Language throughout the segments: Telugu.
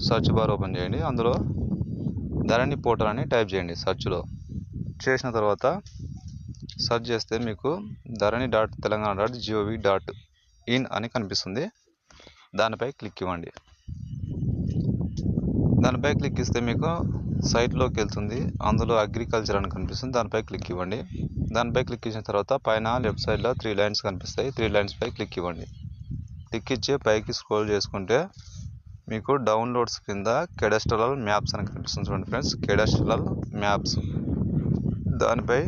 సర్చ్ బార్ ఓపెన్ చేయండి. అందులో ధరణి పోర్టల్ అని టైప్ చేయండి సర్చ్లో. చేసిన తర్వాత సెర్చ్ చేస్తే మీకు Dharani dot Telangana dot G O V dot in అని కనిపిస్తుంది. దానిపై క్లిక్ ఇవ్వండి. దానిపై క్లిక్ ఇస్తే మీకు సైట్లోకి వెళ్తుంది. అందులో అగ్రికల్చర్ అని కనిపిస్తుంది. దానిపై క్లిక్ ఇవ్వండి. దానిపై క్లిక్ ఇచ్చిన తర్వాత పైన లెఫ్ట్ సైడ్లో త్రీ లైన్స్ కనిపిస్తాయి. త్రీ లైన్స్పై క్లిక్ ఇవ్వండి. క్లిక్ ఇచ్చి పైకి స్క్రోల్ చేసుకుంటే మీకు డౌన్లోడ్స్ కింద కెడస్ట్రల్ మ్యాప్స్ అని కనిపిస్తుంది చూడండి ఫ్రెండ్స్ కెడస్ట్రల్ మ్యాప్స్ దానిపై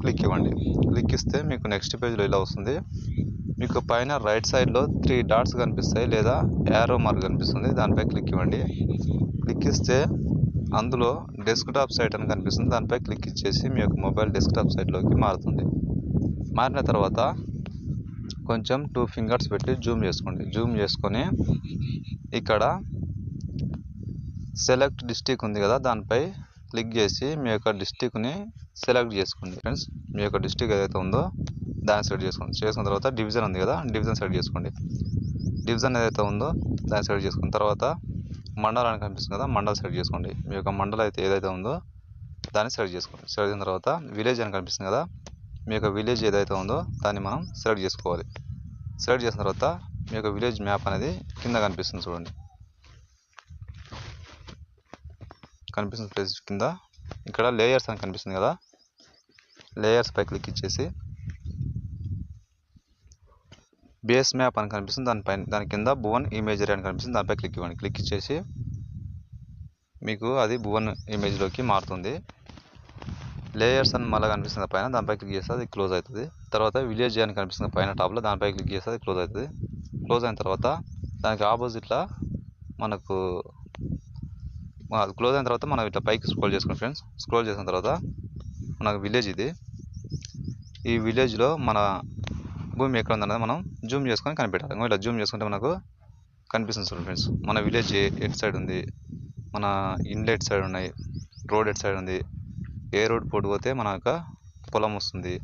క్లిక్ ఇవ్వండి. క్లిక్ ఇస్తే మీకు నెక్స్ట్ పేజ్లో ఇలా వస్తుంది. మీకు పైన రైట్ సైడ్లో త్రీ డాట్స్ కనిపిస్తాయి లేదా యారో మార్క్ కనిపిస్తుంది. దానిపై క్లిక్ ఇవ్వండి. క్లిక్ ఇస్తే అందులో డెస్క్టాప్ సైట్ అని కనిపిస్తుంది. దానిపై క్లిక్ ఇచ్చేసి మీ యొక్క మొబైల్ డెస్క్టాప్ సైట్లోకి మారుతుంది. మారిన తర్వాత కొంచెం టూ ఫింగర్స్ పెట్టి జూమ్ చేసుకోండి. జూమ్ చేసుకొని ఇక్కడ సెలెక్ట్ డిస్టిక్ ఉంది కదా దానిపై క్లిక్ చేసి మీ యొక్క డిస్టిక్ని సెలెక్ట్ చేసుకోండి. ఫ్రెండ్స్ మీ యొక్క డిస్టిక్ ఏదైతే ఉందో దాన్ని సెలెక్ట్ చేసుకోండి. చేసుకున్న తర్వాత డివిజన్ ఉంది కదా డివిజన్ సెలెక్ట్ చేసుకోండి. డివిజన్ ఏదైతే ఉందో దాన్ని సెలెక్ట్ చేసుకున్న తర్వాత మండలానికి కనిపిస్తుంది కదా మండలం సెలెక్ట్ చేసుకోండి. మీ యొక్క మండలం అయితే ఏదైతే ఉందో దాన్ని సెలెక్ట్ చేసుకోండి. సెలెక్ట్ చేసిన తర్వాత విలేజ్ అని కనిపిస్తుంది కదా మీ యొక్క విలేజ్ ఏదైతే ఉందో దాన్ని మనం సెలెక్ట్ చేసుకోవాలి. సెలెక్ట్ చేసిన తర్వాత మీ యొక్క విలేజ్ మ్యాప్ అనేది కింద కనిపిస్తుంది చూడండి. కనిపిస్తుంది ప్లేస్ కింద ఇక్కడ లేయర్స్ అని కనిపిస్తుంది కదా. లేయర్స్ పై క్లిక్ ఇచ్చేసి బేస్ మ్యాప్ అని కనిపిస్తుంది. దానిపైన దాని కింద భువన్ ఇమేజరీ అని కనిపిస్తుంది. దానిపై క్లిక్ ఇవ్వండి. క్లిక్ ఇచ్చేసి మీకు అది భువన్ ఇమేజ్లోకి మారుతుంది. లేయర్స్ అని మళ్ళీ కనిపిస్తుంది పైన దానిపై క్లిక్ చేస్తే అది క్లోజ్ అవుతుంది. తర్వాత విలేజ్ అని కనిపిస్తుంది పైన టాప్లో దానిపై క్లిక్ చేస్తే అది క్లోజ్ అవుతుంది. క్లోజ్ అయిన తర్వాత దానికి ఆపోజిట్లో మనకు అది క్లోజ్ అయిన తర్వాత మనం ఇట్లా పైకి స్క్రోల్ చేసుకోండి ఫ్రెండ్స్ స్క్రోల్ చేసిన తర్వాత మనకు విలేజ్ ఇది. ఈ విలేజ్లో మన భూమి ఎక్కడ ఉందన్నది మనం జూమ్ చేసుకొని కనిపెట్టాలి. ఇట్లా ఇలా జూమ్ చేసుకుంటే మనకు కనిపిస్తుంది ఫ్రెండ్స్ మన విలేజ్ ఎట్ సైడ్ ఉంది. మన ఇండ్లు ఎట్ సైడ్ ఉన్నాయి. రోడ్ ఎట్ సైడ్ ఉంది. ఏ రోడ్ పొడి పోతే మన యొక్క పొలం వస్తుంది.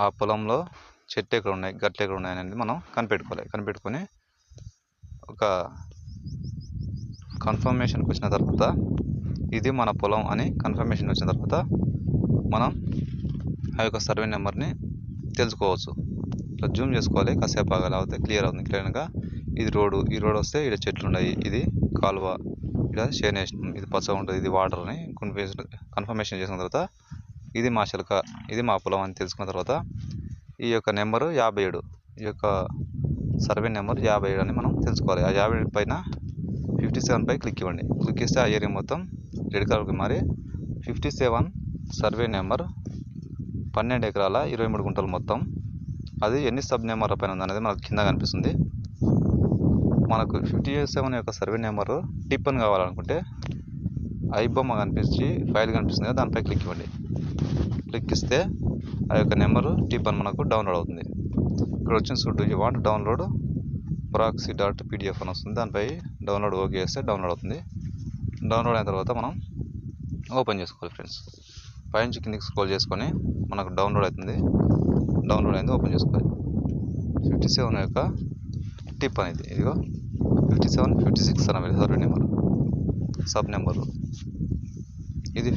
ఆ పొలంలో చెట్లు ఎక్కడ ఉన్నాయి గట్లు ఎక్కడ ఉన్నాయి అనేది మనం కనిపెట్టుకోవాలి. కనిపెట్టుకొని ఒక కన్ఫర్మేషన్కి వచ్చిన తర్వాత ఇది మన పొలం అని కన్ఫర్మేషన్ వచ్చిన తర్వాత మనం ఆ యొక్క సర్వే నెంబర్ని తెలుసుకోవచ్చు. ఇట్లా జూమ్ చేసుకోవాలి. కాసేపు ఆగాలి. అవుతే క్లియర్ అవుతుంది. క్లియర్గా ఇది రోడ్డు. ఈ రోడ్ వస్తే ఇక్కడ చెట్లు ఉన్నాయి. ఇది కాలువ. ఇక్కడ షేనేషన్ ఇది పచ్చగా ఉంటుంది. ఇది వాటర్ అని కన్ఫర్మేషన్ కన్ఫర్మేషన్ చేసిన తర్వాత ఇది మా చిలక ఇది మా పొలం అని తెలుసుకున్న తర్వాత ఈ యొక్క నెంబరు యాభై ఏడు. ఈ యొక్క సర్వే నెంబర్ యాభై ఏడు అని మనం తెలుసుకోవాలి. ఆ యాభై ఏడు పైన ఫిఫ్టీ సెవెన్పై క్లిక్ ఇవ్వండి. క్లిక్ ఇస్తే ఆ ఏరియా మొత్తం రెడ్ కలర్కి మారి ఫిఫ్టీ సెవెన్ సర్వే నెంబర్ పన్నెండు ఎకరాల ఇరవై మూడు గుంటలు మొత్తం. అది ఎన్ని సబ్ నెంబర్ల పైన ఉంది అనేది మనకు కింద కనిపిస్తుంది. మనకు ఫిఫ్టీ సెవెన్ యొక్క సర్వే నెంబరు టిప్పన్ కావాలనుకుంటే ఐ బొమ్మ కనిపించి ఫైల్ కనిపిస్తుంది కదా దానిపై క్లిక్ ఇవ్వండి. క్లిక్ ఇస్తే ఆ యొక్క నెంబరు టిప్పన్ మనకు డౌన్లోడ్ అవుతుంది. ఇక్కడ వచ్చిన చూడు you want download proxy dot PDF అని వస్తుంది. దానిపై డౌన్లోడ్ ఓకే చేస్తే డౌన్లోడ్ అవుతుంది. డౌన్లోడ్ అయిన తర్వాత మనం ఓపెన్ చేసుకోవాలి ఫ్రెండ్స్ పైనుంచి కిందికి స్క్రోల్ చేసుకొని మనకు డౌన్లోడ్ అవుతుంది. డౌన్లోడ్ అయింది ఓపెన్ చేసుకోవాలి. ఫిఫ్టీ సెవెన్ యొక్క టిప్ అనేది ఇదిగో. ఫిఫ్టీ సెవెన్ ఫిఫ్టీ సిక్స్ అనేది సర్వే నెంబర్ సబ్ నెంబరు. ఇది